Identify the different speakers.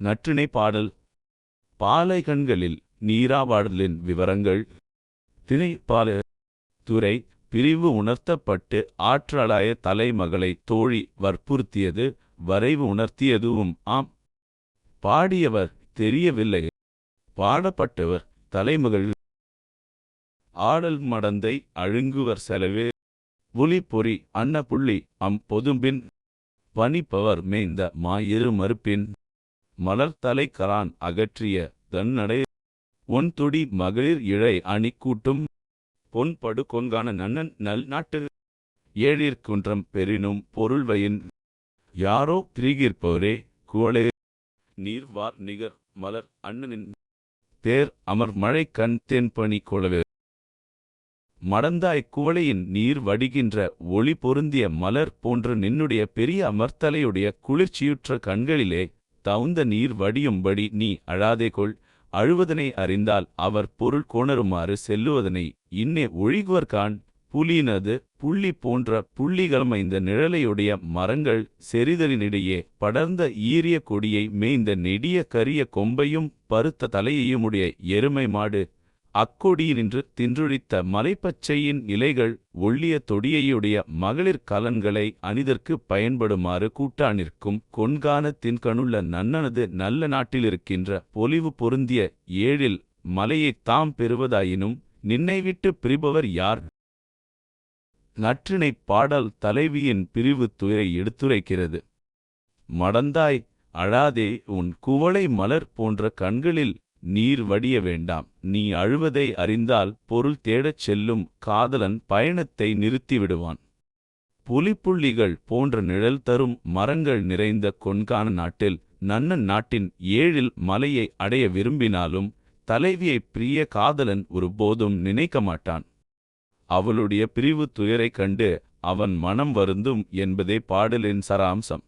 Speaker 1: நற்றிணை பாடல். பாலை கண்களில் நீராவாடலின் விவரங்கள். திணை பால துறை பிரிவு உணர்த்தப்பட்டு ஆற்றலாய தலைமகளை தோழி வற்புறுத்தியது வரைவு உணர்த்தியதுவும் ஆம். பாடியவர் தெரியவில்லை. பாடப்பட்டவர் தலைமகள். ஆடல் மடந்தை அழுங்குவர் செலவே. புலி பொறி அன்ன புள்ளி அம் பொதும்பின். பனிப்பவர் மேய்ந்த மாயிரு மறுப்பின். மலர்த்தலை கரான் அகற்றிய தன்னடை ஒன் துடி மகளிர் இழை அணி கூட்டும் பொன் படுகொங்கான நன்னன் நல் நாட்டு ஏழிற்குன்றம் பெறினும் பொருள்வையின். யாரோ திரிகிற்பவரே குவளே. நீர்வார் நிகர் மலர் அண்ணனின் தேர் அமர் மழை கண் தென்பணி கொளவே. மடந்தாய் குவளையின் நீர் வடிகின்ற ஒளி பொருந்திய மலர் போன்ற நின்னுடைய பெரிய அமர்த்தலையுடைய குளிர்ச்சியுற்ற கண்களிலே தவுந்த நீர் வடியும்படி நீ அழாதே கொள். அழுவதனை அறிந்தால் அவர் பொருள் கோணருமாறு செல்லுவதனை. இன்னே ஒழிகுவர்கான் புலியினது புள்ளி போன்ற புள்ளிகளமைந்த நிழலையுடைய மரங்கள் செறிதலினிடையே படர்ந்த ஈரிய கொடியை மேய்ந்த நெடிய கரிய கொம்பையும் பருத்த தலையையுமுடைய எருமை மாடு அக்கொடியினின்று தின்றுழித்த மலைப்பச்சையின் இலைகள் ஒள்ளிய தொடியையுடைய மகளிர் கலன்களை அணிதற்கு பயன்படுமாறு கூட்டானிற்கும் கொன்கானத்தின் கணுள்ள நன்னனது நல்ல நாட்டிலிருக்கின்ற பொலிவு பொருந்திய ஏழில் மலையைத் தாம் பெறுவதாயினும் நின்னைவிட்டு பிரிபவர் யார்? நற்றினைப் பாடல் தலைவியின் பிரிவு துயரை எடுத்துரைக்கிறது. மடந்தாய் அழாதே உன் குவளை மலர் போன்ற கண்களில் நீர் வடிய வேண்டாம். நீ அழுவதை அறிந்தால் பொருள் தேடச் செல்லும். காதலன் பயணத்தை நிறுத்திவிடுவான். புலிப்புள்ளிகள் போன்ற நிழல் தரும் மரங்கள் நிறைந்த கொன்கான நாட்டில் நன்னன் நாட்டின் ஏழில் மலையை அடைய விரும்பினாலும் தலைவியைப் பிரிய காதலன் ஒருபோதும் நினைக்க மாட்டான். அவளுடைய பிரிவு துயரைக் கண்டு அவன் மனம் வருந்தும் என்பதே பாடலின் சராம்சம்.